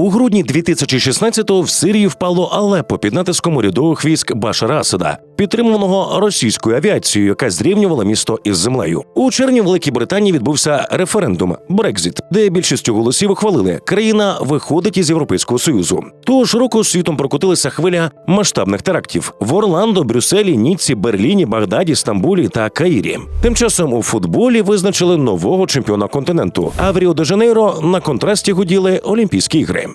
У грудні 2016-го в Сирії впало Алепо під натиском урядових військ Башара Асада, підтримуваного російською авіацією, яка зрівнювала місто із землею. У червні Великій Британії відбувся референдум Брекзіт, де більшістю голосів ухвалили, країна виходить із Європейського союзу. Того ж року світом прокотилася хвиля масштабних терактів в Орландо, Брюсселі, Ніцці, Берліні, Багдаді, Стамбулі та Каїрі. Тим часом у футболі визначили нового чемпіона континенту. А в Ріо де Жанейро на контрасті гуділи Олімпійські ігри.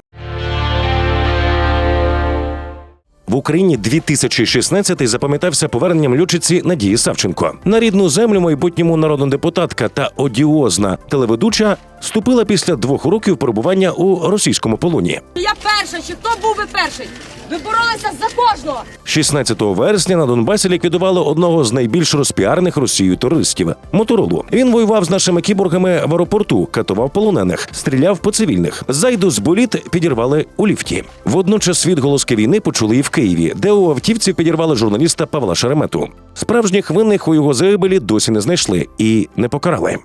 В Україні 2016 запам'ятався поверненням льотчиці Надії Савченко. На рідну землю майбутньому народна депутатка та одіозна телеведуча вступила після двох років перебування у російському полоні. Я перша, чи хто був би перший? Ви боролися за кожного. 16 вересня на Донбасі ліквідували одного з найбільш розпіарених Росією терористів Моторолу. Він воював з нашими кіборгами в аеропорту, катував полонених, стріляв по цивільних. Зайду з боліт підірвали у ліфті. Водночас відголоски війни почули і в Києві, де у автівці підірвали журналіста Павла Шеремету. Справжніх винних у його загибелі досі не знайшли і не покарали.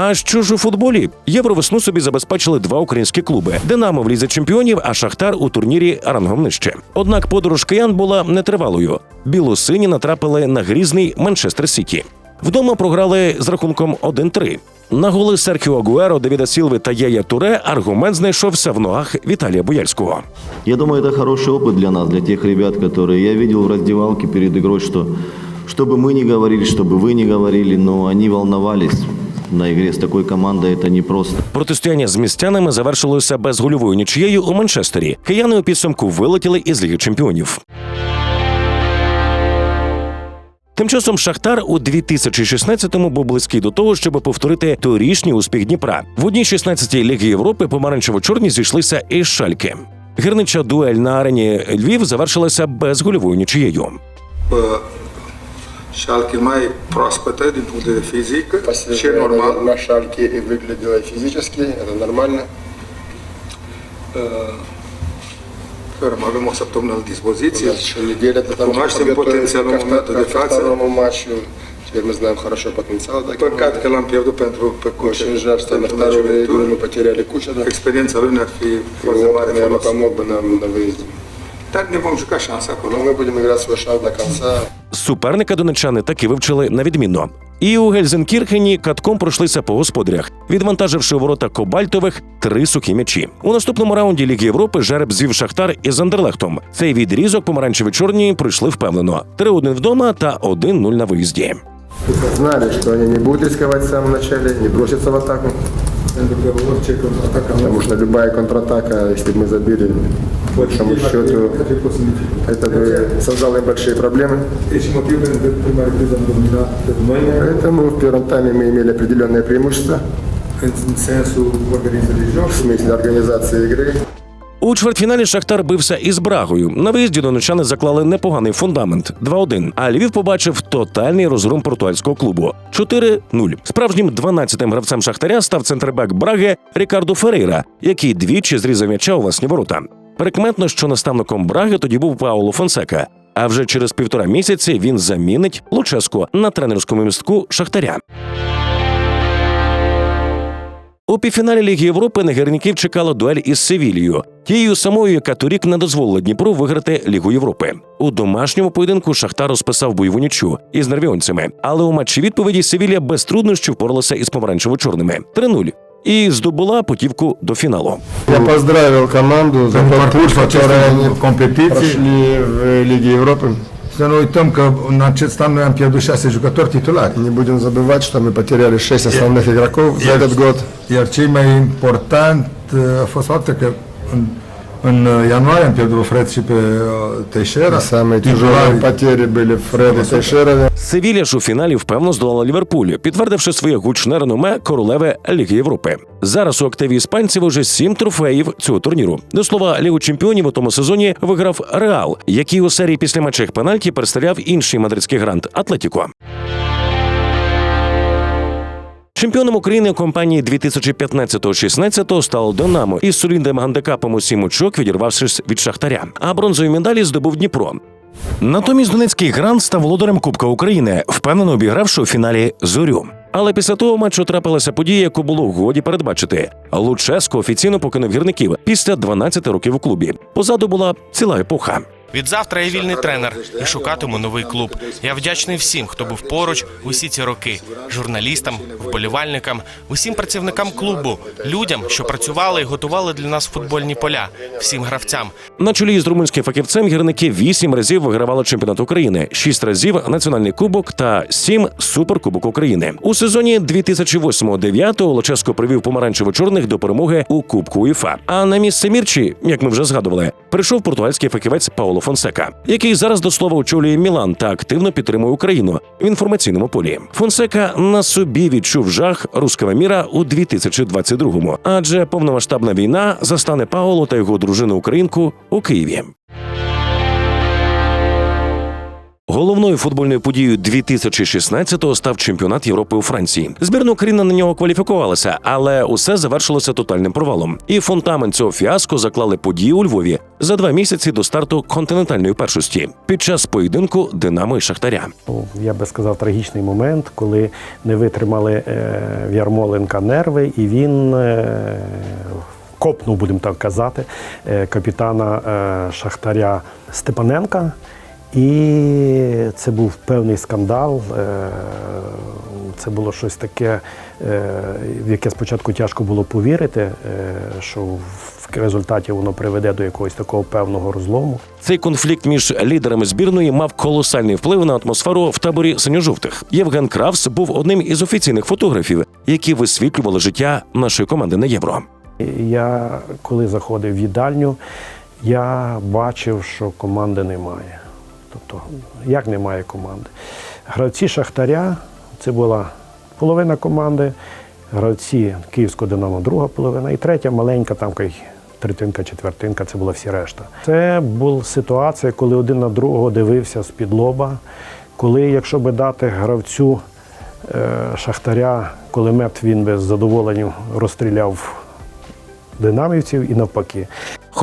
А що ж у футболі? Євровесну собі забезпечили два українські клуби: Динамо в лізі чемпіонів, а Шахтар у турнірі рангом нижче. Однак подорож киян була нетривалою. Білосині натрапили на грізний Манчестер Сіті. Вдома програли з рахунком 1-3. На голи Серхіо Агуеро, Девіда Сілви та Єя Туре аргумент знайшовся в ногах Віталія Бояльського. Я думаю, это хороший опыт для нас, для тех ребят, которые я видел в раздевалке перед игрой, что чтобы мы не говорили, чтобы вы не говорили, но они волновались на игре с такой командой, это непросто. Протистояння з містянами завершилося безгольовою нічією у Манчестері. Кияни у підсумку вилетіли із Ліги Чемпіонів. Тим часом Шахтар у 2016-му був близький до того, щоб повторити торішній успіх Дніпра. В одній 16-й Ліги Європи помаранчево-чорні зійшлися із Шальки. Гірнича дуель на арені Львів завершилася безгольовою нічією. Schalke mai proaspătă din punct de vedere fizic, ce e Посвежее normal. на шальке и выглядело физически, это нормально. Cărăm, avem o săptămână la У dispoziție. нас еще неделя для того, Cunoaștem чтобы подготовиться potențialul ко, în momentul de ко față. второму матчу. Теперь мы знаем хорошо потенциал. таких Păcat că моментов. l-am pierdut pentru pe Cuce. Очень жаль, что на pentru вторую meciul de игру tur. мы потеряли кучу, да. Experiența lui ne-ar fi Его foarte опыт, mare наверное, folos. помог бы нам на выезде. Dar ne vom juca șansa acolo. Но мы будем играть свой шанс до конца. Суперника донечани таки вивчили на відмінно. І у Гельзенкірхені катком пройшлися по господарях, відвантаживши ворота Кобальтових три сухі м'ячі. У наступному раунді Ліги Європи жереб звів Шахтар із Андерлехтом. Цей відрізок помаранчеві чорні пройшли впевнено: 3-1 вдома та 1-0 на виїзді. Знали, что они не будут рисковать в самом начале, не бросятся в атаку. Потому что любая контратака, если бы мы забили, по большому счету, это бы создало им большие проблемы. Esse motivo pentru prima repriză am dominat noi Поэтому в первом тайме мы имели определенное преимущество în sensul organizării de joc. в смысле организации игры. У чвертьфіналі Шахтар бився із Брагою. На виїзді донечани заклали непоганий фундамент 2-1. А Львів побачив тотальний розгром португальського клубу 4-0. Справжнім 12-тим гравцем Шахтаря став центрбек Браги Рікардо Ферейра, який двічі зрізав м'яча у власні ворота. Перекметно, що наставником Браги тоді був Пауло Фонсека. А вже через півтора місяці він замінить Луческо на тренерському містку Шахтаря. У півфіналі Ліги Європи на гірників чекала дуель із Севілією, тією самою, яка торік не дозволила Дніпру виграти Лігу Європи. У домашньому поєдинку Шахтар розписав бойову нічу із нервіонцями, але у матчі відповіді Севілія без труднощів впоралася із помаранчево-чорними 3-0 і здобула путівку до фіналу. Я поздравил команду за тот путь, который они competiții. прошли в Лиге Европы. Să nu uităm că în acest an noi am pierdut șase jucători titulari. Не будем забывать, что мы потеряли 6 основных игроков за этот год. Iar cei mai important uh, a fost faptul că în, în uh, ianuarie am pierdut Fred și pe uh, Teixeira. Самые тяжелые Titulari. потери были Фред и Тейшерове. Севілія ж у фіналі впевнено здолала Ліверпуль, підтвердивши своє гучне реноме королеви Ліги Європи. Зараз у активі іспанців уже сім трофеїв цього турніру. До слова, Лігу чемпіонів у тому сезоні виграв Реал, який у серії після матчів пенальті представляв інший мадридський грант Атлетіко. Чемпіоном України компанії 2015-16 стало Динамо із солідним гандикапом у сім очок, відірвавшись від Шахтаря. А бронзові медалі здобув Дніпро. Натомість Донецький грант став володарем Кубка України, впевнено обігравши у фіналі зорю. Але після того матчу трапилася подія, яку було годі передбачити. Луческо офіційно покинув гірників після 12 років у клубі. Позаду була ціла епоха. Відзавтра я вільний тренер і шукатиму новий клуб. Я вдячний всім, хто був поруч усі ці роки: журналістам, вболівальникам, усім працівникам клубу, людям, що працювали і готували для нас футбольні поля, всім гравцям. На чолі з румунським фахівцем гірники вісім разів вигравали чемпіонат України, шість разів національний кубок та сім суперкубок України. У сезоні 2008-2009 Луческо привів помаранчево-чорних до перемоги у Кубку УЄФА. А на місце Мірчі, як ми вже згадували, прийшов португальський фахівець Пауло Фонсека, який зараз до слова очолює Мілан та активно підтримує Україну в інформаційному полі. Фонсека на собі відчув жах руского міра у 2022-му, адже повномасштабна війна застане Паоло та його дружину українку у Києві. Головною футбольною подією 2016-го став чемпіонат Європи у Франції. Збірна України на нього кваліфікувалася, але усе завершилося тотальним провалом. І фундамент цього фіаско заклали події у Львові за два місяці до старту континентальної першості під час поєдинку Динамо і Шахтаря. Я би сказав, трагічний момент, коли не витримали е, в Ярмоленка нерви, і він е, копнув, будемо так казати, е, капітана Шахтаря Степаненка. І це був певний скандал. е, Це було щось таке, е, в яке спочатку тяжко було повірити, е, що в результаті воно приведе до якогось такого певного розлому. Цей конфлікт між лідерами збірної мав колосальний вплив на атмосферу в таборі синьо-жовтих. Євген Кравс був одним із офіційних фотографів, які висвітлювали життя нашої команди на євро. Я коли заходив в їдальню, я бачив, що команди немає. Тобто, як немає команди? Гравці Шахтаря це була половина команди, гравці Київського Динамо друга половина, і третя маленька, там третинка, четвертинка, це була всі решта. Це була ситуація, коли один на другого дивився з-під лоба, коли, якщо би дати гравцю е, Шахтаря кулемет, він би з задоволенням розстріляв динамівців і навпаки.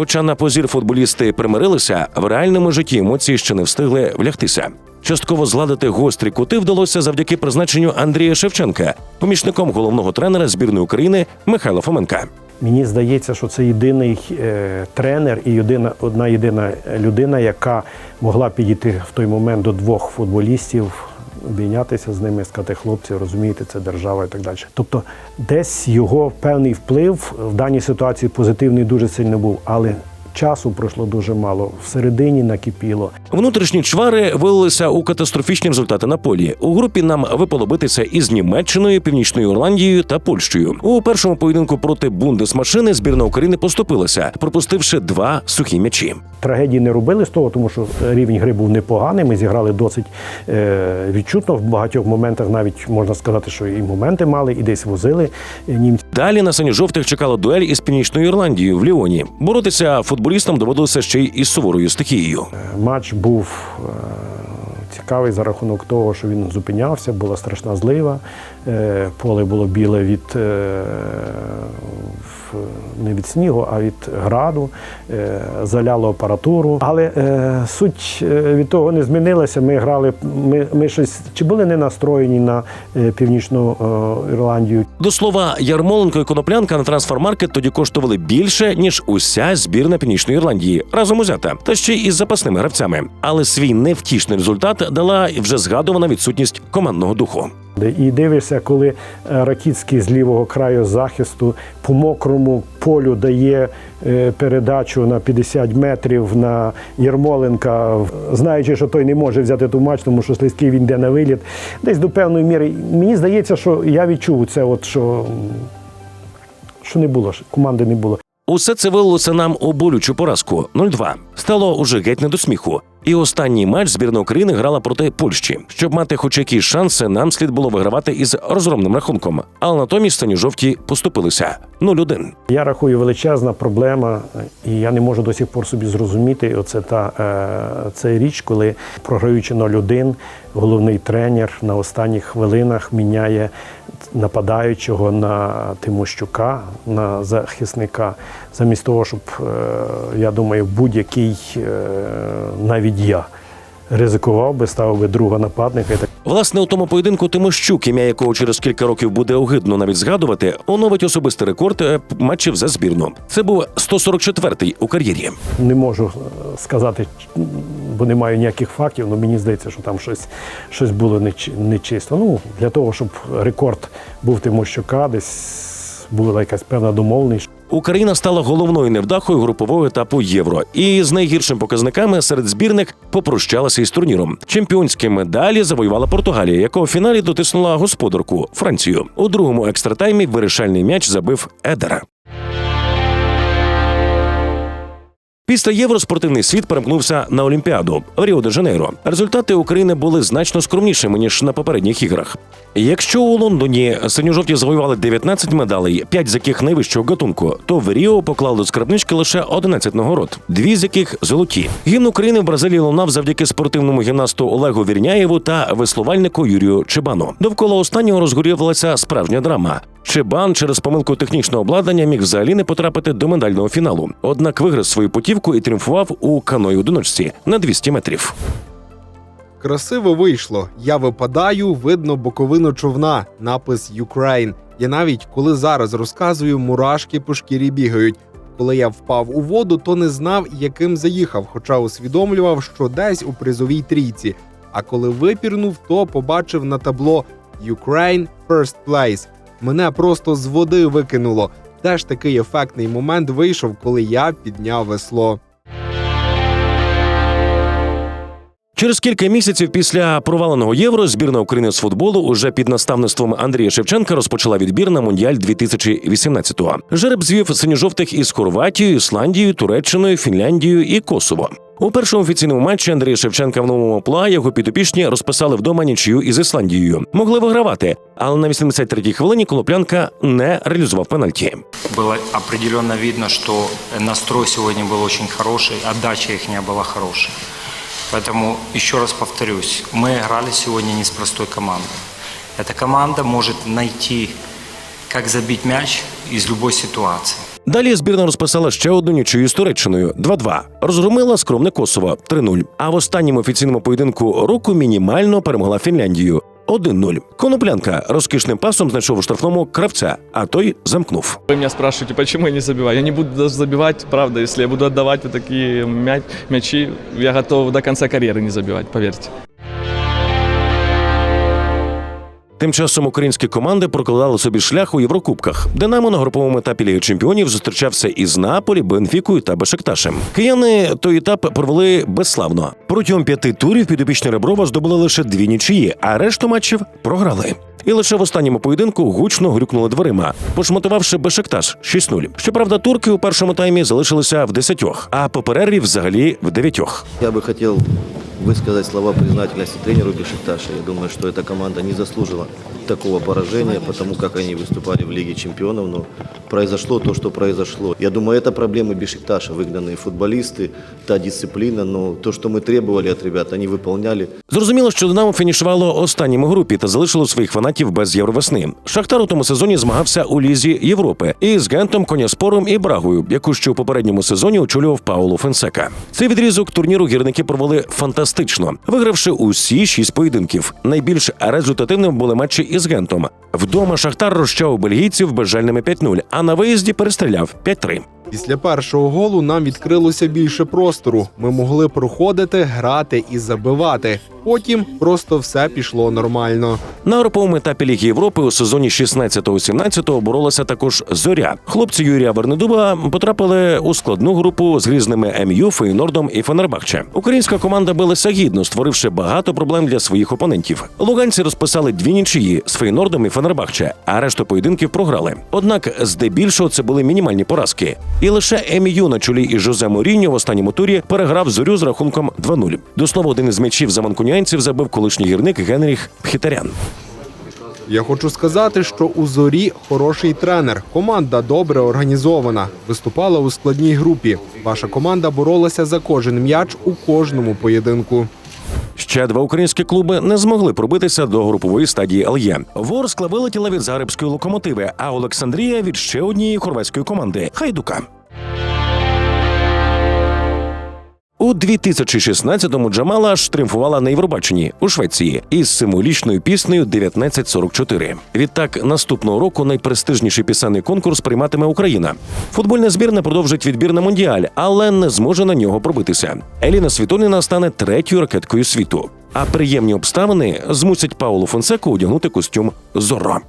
Хоча на позір футболісти примирилися, в реальному житті емоції ще не встигли влягтися. Частково зладити гострі кути вдалося завдяки призначенню Андрія Шевченка, помічником головного тренера збірної України Михайла Фоменка. Мені здається, що це єдиний е, тренер і єдина, одна єдина людина, яка могла підійти в той момент до двох футболістів, обійнятися з ними, сказати, хлопці, розумієте, це держава і так далі. Тобто, десь його певний вплив в даній ситуації позитивний дуже сильно був, але часу пройшло дуже мало. Всередині накипіло. Внутрішні чвари вилилися у катастрофічні результати на полі. У групі нам випало битися із Німеччиною, Північною Ірландією та Польщею. У першому поєдинку проти Бундесмашини збірна України поступилася, пропустивши два сухі м'ячі. Трагедії не робили з того, тому що рівень гри був непоганий. Ми зіграли досить е, відчутно. В багатьох моментах навіть можна сказати, що і моменти мали, і десь возили е, німці. Далі на сині жовтих чекала дуель із Північною Ірландією в Ліоні. Боротися футболістам доводилося ще й із суворою стихією. Матч був е, цікавий за рахунок того, що він зупинявся, була страшна злива. Е, поле було біле від е, не від снігу, а від граду, е, заляло апаратуру. Але е, суть е, від того не змінилася. Ми грали, ми, ми щось чи були не настроєні на е, північну е, Ірландію, До слова, Ярмоленко і Коноплянка на трансфермаркет тоді коштували більше ніж уся збірна Північної Ірландії разом узята, та ще й із запасними гравцями. Але свій невтішний результат дала вже згадувана відсутність командного духу. І дивишся, коли е, Ракіцький з лівого краю захисту по мокрому полю дає е, передачу на 50 метрів на Єрмоленка, знаючи, що той не може взяти ту матч, тому що слизький він йде на виліт. Десь до певної міри. Мені здається, що я відчув це, от, що, що не було, ж, команди не було. Усе це вилилося нам у болючу поразку 0-2. Стало уже геть не до сміху. І останній матч збірна України грала проти Польщі. Щоб мати хоч якісь шанси, нам слід було вигравати із розгромним рахунком. Але натомість сині жовті поступилися 0-1. Я рахую величезна проблема, і я не можу до сих пор собі зрозуміти. Оце та е, це річ, коли програючи 0-1, головний тренер на останніх хвилинах міняє нападаючого на Тимощука, на захисника, замість того, щоб, е, я думаю, будь-який, е, навіть я, ризикував би, ставив би друга нападника. Власне, у тому поєдинку Тимощук, ім'я якого через кілька років буде огидно навіть згадувати, оновить особистий рекорд е, матчів за збірну. Це був 144-й у кар'єрі. Не можу сказати, бо не маю ніяких фактів, але мені здається, що там щось, щось було нечисто. Ну, для того, щоб рекорд був Тимощука, десь була якась певна домовленість. Україна стала головною невдахою групового етапу євро, і з найгіршими показниками серед збірних попрощалася із турніром. Чемпіонські медалі завоювала Португалія, яка у фіналі дотиснула господарку Францію. У другому екстратаймі вирішальний м'яч забив Едера. Після євро спортивний світ перемкнувся на Олімпіаду в Ріо де Жанейро. Результати України були значно скромнішими ніж на попередніх іграх. Якщо у Лондоні синьо-жовті завоювали 19 медалей, 5 з яких найвищого гатунку, то в Ріо поклали скарбнички лише 11 нагород, дві з яких золоті. Гімн України в Бразилії лунав завдяки спортивному гімнасту Олегу Вірняєву та веслувальнику Юрію Чебану. Довкола останнього розгорілася справжня драма. Чебан через помилку технічного обладнання міг взагалі не потрапити до медального фіналу. Однак виграв свою путівку і тріумфував у каної одиночці на 200 метрів. Красиво вийшло. Я випадаю, видно боковину човна, напис Ukraine. Я навіть коли зараз розказую, мурашки по шкірі бігають. Коли я впав у воду, то не знав, яким заїхав, хоча усвідомлював, що десь у призовій трійці. А коли випірнув, то побачив на табло Ukraine First Place. Мене просто з води викинуло. Теж такий ефектний момент вийшов, коли я підняв весло. Через кілька місяців після проваленого євро збірна України з футболу уже під наставництвом Андрія Шевченка розпочала відбір на Мундіаль 2018-го. Жереб звів синьо-жовтих із Хорватією, Ісландією, Туреччиною, Фінляндією і Косово. У першому офіційному матчі Андрія Шевченка в новому пла його підопічні розписали вдома нічию із Ісландією. Могли вигравати, але на 83-й хвилині Колоплянка не реалізував пенальті. Было определенно видно, что настрой сегодня был очень хороший, отдача их не была хорошей. Поэтому еще раз повторюсь, мы играли сегодня не с простой командой. Эта команда может найти, как забить мяч из любой ситуации. Далі збірна розписала ще одну нічию з Туреччиною 2-2. Розгромила скромне Косово 3-0. А в останньому офіційному поєдинку року мінімально перемогла Фінляндію 1-0. Коноплянка розкішним пасом знайшов у штрафному кравця, а той замкнув. Ви мене спрашуєте, чому я не забиваю? Я не буду даже забивать, правда. якщо я буду віддавати такі м'ячі, я готов до кінця кар'єри не забивати, поверьте. Тим часом українські команди прокладали собі шлях у Єврокубках. Динамо на груповому етапі Ліги Чемпіонів зустрічався із Наполі, Бенфікою та Бешикташем. Кияни той етап провели безславно. Протягом п'яти турів підопічні Реброва здобули лише дві нічиї, а решту матчів програли. І лише в останньому поєдинку гучно грюкнули дверима, пошматувавши Бешикташ 6-0. Щоправда, турки у першому таймі залишилися в десятьох, а по перерві взагалі в дев'ятьох. Я бы хотел высказать слова признательности тренеру Бешикташа. Я думаю, что эта команда не заслужила такого поражения, потому как они выступали в Лиге чемпионов, но произошло то, что произошло. Я думаю, это проблемы Бешикташа, выгнанные футболисты, та дисциплина, но то, что мы требовали от ребят, они выполняли. Зрозуміло, що Динамо фінішувало останнім у групі та залишило своїх фанатів без євровесни. Шахтар у тому сезоні змагався у лізі Європи із Гентом, Коняспором і Брагою, яку ще у попередньому сезоні очолював Пауло Фенсека. Цей відрізок турніру гірники провели фантастично, вигравши усі шість поєдинків. Найбільш результативним були матчі із Гентом. Вдома Шахтар розчав бельгійців безжальними 5-0, а на виїзді перестріляв 5-3. Після першого голу нам відкрилося більше простору. Ми могли проходити, грати і забивати. Потім просто все пішло нормально. На груповому етапі Ліги Європи у сезоні 16-17 боролася також зоря. Хлопці Юрія Вернедуба потрапили у складну групу з грізними МЮ, Фейнордом і Фенербахче. Українська команда билася гідно, створивши багато проблем для своїх опонентів. Луганці розписали дві нічиї з Фейнордом і Фенербахче, а решту поєдинків програли. Однак, здебільшого, це були мінімальні поразки. І лише МЮ на чолі із Жозе Моріньо в останньому турі переграв зорю з рахунком 2-0. До слова, один із м'ячів за манкуніанців забив колишній гірник Генріх Пхітарян. Я хочу сказати, що у зорі хороший тренер. Команда добре організована. Виступала у складній групі. Ваша команда боролася за кожен м'яч у кожному поєдинку. Ще два українські клуби не змогли пробитися до групової стадії ЛЄ. Ворскла вилетіла від зарибської локомотиви, а Олександрія від ще однієї хорватської команди Хайдука. У 2016-му Джамала аж тріумфувала на Євробаченні у Швеції із символічною піснею «1944». Відтак, наступного року найпрестижніший пісенний конкурс прийматиме Україна. Футбольна збірна продовжить відбір на мондіаль, але не зможе на нього пробитися. Еліна Світоліна стане третьою ракеткою світу. А приємні обставини змусять Паулу Фонсеку одягнути костюм Зорро.